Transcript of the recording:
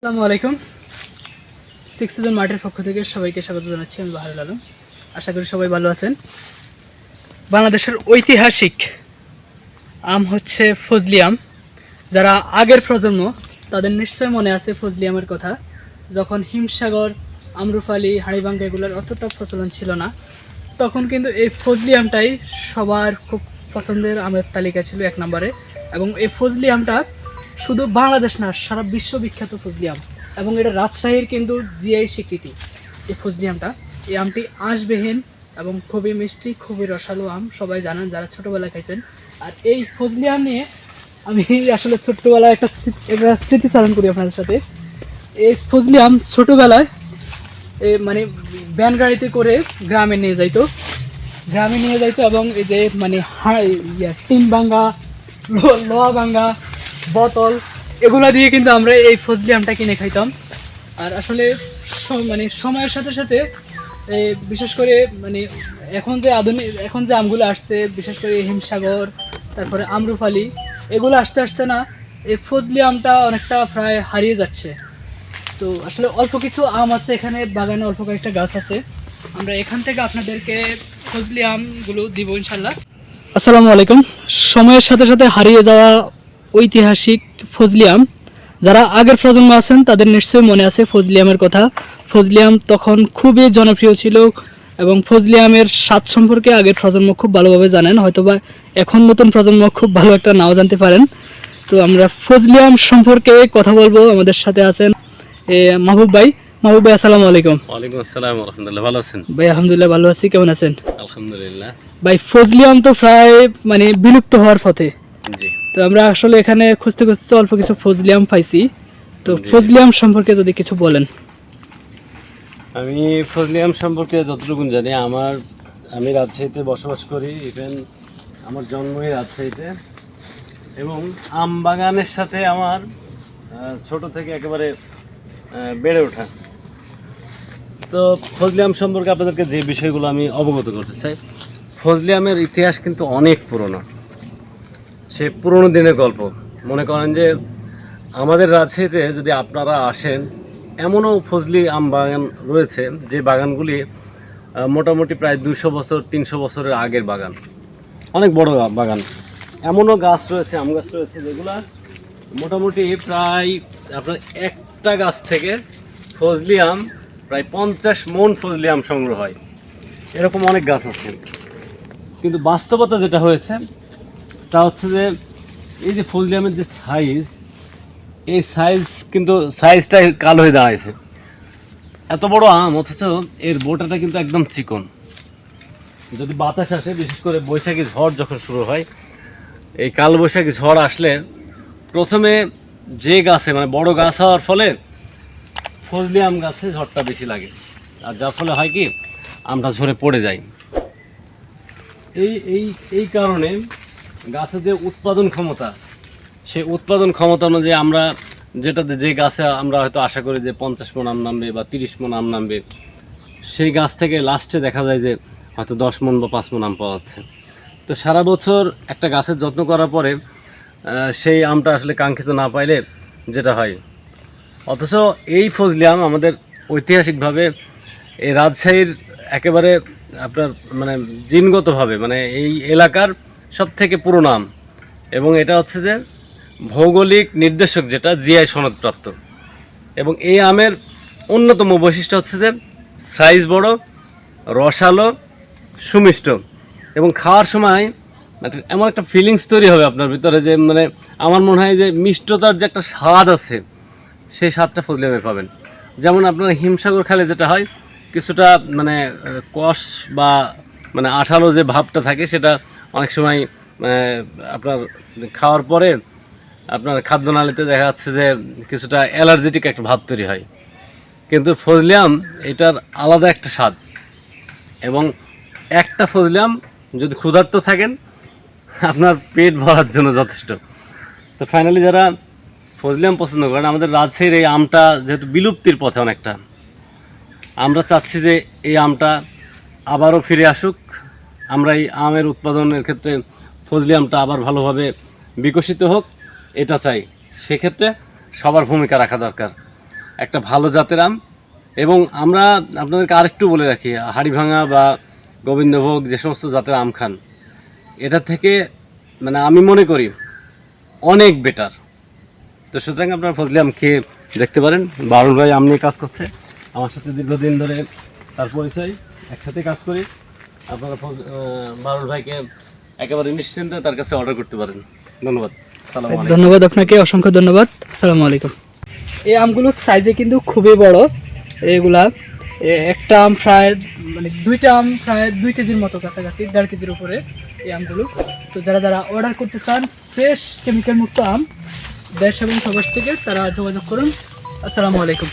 আসসালামু আলাইকুম। Six season মার্টের পক্ষ থেকে সবাইকে স্বাগত জানাচ্ছি আমি বাহারুল আলম। আশা করি সবাই ভালো আছেন। বাংলাদেশের ঐতিহাসিক আম হচ্ছে ফজলি আম। যারা আগের প্রজন্ম, তাদের নিশ্চয় মনে আছে ফজলি আমের কথা। যখন হিমসাগর আমরুফালি হাড়িবাঙ্গা এগুলোর অতটা প্রচলন ছিল না, তখন কিন্তু এই ফজলি আমটাই সবার খুব পছন্দের আমের তালিকা ছিল এক নম্বরে। এবং এই ফজলি আমটা শুধু বাংলাদেশ না, সারা বিশ্ব বিখ্যাত ফজলি আম এবং এটা রাজশাহীর কিন্তু জিআই স্বীকৃতি। এই ফজলি আমটা এই আমটি আঁশবিহীন এবং খুবই মিষ্টি, খুবই রসালো আম, সবাই জানেন যারা ছোটোবেলায় খাইছেন। আর এই ফজলি আম নিয়ে আমি আসলে ছোট্টবেলায় একটা একটা স্মৃতিচারণ করি আপনাদের সাথে। এই ফজলি আম ছোটোবেলায়, এ মানে ভ্যান গাড়িতে করে গ্রামে নিয়ে যাইতো। গ্রামে নিয়ে যাইতো এবং এই যে মানে টিন ভাঙ্গা লো- লোহা ভাঙ্গা বোতল, এগুলা দিয়ে কিন্তু আমরা এই ফজলি আমটা কিনে খাইতাম। আর আসলে মানে সময়ের সাথে সাথে বিশেষ করে মানে এখন যে আধুনিক এখন যে আমগুলো আসছে, বিশেষ করে হিমসাগর, তারপরে আমরুফালি, এগুলো আসতে আসতে না, এই ফজলি আমটা অনেকটা প্রায় হারিয়ে যাচ্ছে। তো আসলে অল্প কিছু আম আছে এখানে, বাগানে অল্প কয়েকটা গাছ আছে। আমরা এখান থেকে আপনাদেরকে ফজলি আমগুলো দিব ইনশাল্লাহ। আসসালামু আলাইকুম। সময়ের সাথে সাথে হারিয়ে যাওয়া ঐতিহাসিক ফজলিয়াম। যারা আগের প্রজন্ম আছেন তাদের নিশ্চয়ই মনে আছে ফজলি আমের কথা। ফজলি আম তখন খুবই জনপ্রিয় ছিল এবং ফজলি আমের স্বাদ সম্পর্কে আগের প্রজন্ম খুব ভালোভাবে জানেন। হয়তোবা এখন নতুন প্রজন্ম খুব ভালো একটা নাও জানতে পারেন। তো আমরা ফজলি আম সম্পর্কে কথা বলব। আমাদের সাথে আছেন মাহবুব ভাই। মাহবুব ভাই আসসালামু আলাইকুম। ওয়ালাইকুম আসসালাম রহমতুল্লাহ ভালো আছেন? ভাই আলহামদুলিল্লাহ ভালো আছি। কেমন আছেন? আলহামদুলিল্লাহ। ভাই ফজলিয়াম তো প্রায় মানে বিলুপ্ত হওয়ার পথে। জি। তো আমরা আসলে এখানে খুঁজতে খুঁজতে অল্প কিছু ফজলি আম পাইছি। তো জি। ফজলি আম সম্পর্কে যদি কিছু বলেন। আমি ফজলিয়াম সম্পর্কে যতটুকু জানি আমার আমি রাজশাহীতে বসবাস করি ইভেন আমার জন্মই রাজশাহীতে। এবং আম বাগানের সাথে আমার ছোট থেকে একেবারে বেড়ে ওঠা। তো ফজলিয়াম সম্পর্কে আপনাদেরকে যে বিষয়গুলো আমি অবগত করতে চাই ফজলিয়ামের ইতিহাস কিন্তু অনেক পুরনো। সে পুরনো দিনের গল্প। মনে করেন যে আমাদের রাজশাহীতে যদি আপনারা আসেন, এমনও ফজলি আম বাগান রয়েছে যে বাগানগুলি মোটামুটি প্রায় দুশো বছর, তিনশো বছরের আগের বাগান। অনেক বড় বাগান। এমনও গাছ রয়েছে, আম গাছ রয়েছে যেগুলা মোটামুটি প্রায় আপনার একটা গাছ থেকে ফজলি আম, প্রায় পঞ্চাশ মন ফজলি আম সংগ্রহ হয়। এরকম অনেক গাছ আছে। কিন্তু বাস্তবতা যেটা হয়েছে তা হচ্ছে যে, এই যে ফজলি আমের যে সাইজ এই সাইজ কিন্তু সাইজটা কালো হয়ে দাঁড়াইছে। এত বড় আম, অথচ এর বোটাটা কিন্তু একদম চিকন। যদি বাতাস আসে, বিশেষ করে বৈশাখী ঝড় যখন শুরু হয়, এই কাল বৈশাখী ঝড় আসলে প্রথমে যে গাছে মানে বড় গাছ হওয়ার ফলে ফজলি আম গাছে ঝড়টা বেশি লাগে। আর যার ফলে হয় কি, আমটা ঝরে পড়ে যায়। এই এই এই কারণে গাছের যে উৎপাদন ক্ষমতা, সেই উৎপাদন ক্ষমতা অনুযায়ী আমরা যেটাতে যে গাছে আমরা হয়তো আশা করি যে পঞ্চাশ মন আম নামবে বা তিরিশ মন আম নামবে, সেই গাছ থেকে লাস্টে দেখা যায় যে হয়তো দশ মন বা পাঁচ মন আম পাওয়া যাচ্ছে। তো সারা বছর একটা গাছের যত্ন করার পরে সেই আমটা আসলে কাঙ্ক্ষিত না পাইলে যেটা হয়? অথচ এই ফজলি আম আমাদের ঐতিহাসিকভাবে এই রাজশাহীর একেবারে আপনার মানে জিনগতভাবে মানে এই এলাকার সব থেকে পুরনো আম এবং এটা হচ্ছে যে ভৌগোলিক নির্দেশক যেটা জিআই সনদপ্রাপ্ত। এবং এই আমের অন্যতম বৈশিষ্ট্য হচ্ছে যে সাইজ বড়, রসালো, সুমিষ্ট। এবং খাওয়ার সময় একটা- এমন একটা ফিলিংস তৈরি হবে আপনার ভিতরে যে মানে আমার মনে হয় যে মিষ্টতার যে একটা স্বাদ আছে, সেই স্বাদটা ফজলিয়ামে পাবেন। যেমন আপনার হিমসাগর খেলে যেটা হয়, কিছুটা মানে কষ বা মানে আঠালো যে ভাবটা থাকে, সেটা অনেক সময় আপনার খাওয়ার পরে আপনার খাদ্যনালীতে দেখা যাচ্ছে যে কিছুটা অ্যালার্জেটিক একটা ভাব তৈরি হয়। কিন্তু ফজলিয়াম এটার আলাদা একটা স্বাদ। এবং একটা ফজলিয়াম যদি ক্ষুধার্ত থাকেন, আপনার পেট ভরার জন্য যথেষ্ট। তো ফাইনালি যারা ফজলিয়াম পছন্দ করেন, আমাদের রাজশাহীর এই আমটা যেহেতু বিলুপ্তির পথে অনেকটা, আমরা চাচ্ছি যে এই আমটা আবারও ফিরে আসুক। আমরা এই আমের উৎপাদনের ক্ষেত্রে ফজলি আমটা আবার ভালোভাবে বিকশিত হোক, এটা চাই। সেক্ষেত্রে সবার ভূমিকা রাখা দরকার। একটা ভালো জাতের আম এবং আমরা আপনাদেরকে আরেকটু বলে রাখি, হাড়িভাঙা বা গোবিন্দভোগ যে সমস্ত জাতের আম খান, এটা থেকে মানে আমি মনে করি অনেক বেটার। তো সুতরাং আপনার ফজলি আম খেয়ে দেখতে পারেন। বারুল ভাই আম নিয়ে কাজ করছে। আমার সাথে দীর্ঘদিন ধরে তার পরিচয়। একসাথে কাজ করি। আপনারা বারুল ভাইকে একেবারে নিশ্চিন্তে তার কাছে অর্ডার করতে পারেন। ধন্যবাদ। ধন্যবাদ আপনাকে অসংখ্য ধন্যবাদ। আসসালামু আলাইকুম। এই আমগুলোর সাইজে কিন্তু খুবই বড়। এগুলা একটা আম প্রায় মানে দুইটা আম প্রায় দুই কেজির মতো কাছাকাছি দেড় কেজির উপরে এই আমগুলো। তো যারা যারা অর্ডার করতে চান ফ্রেশ কেমিক্যাল মুক্ত আম দেশ এবং প্রবাস থেকে তারা যোগাযোগ করুন। আসসালামু আলাইকুম।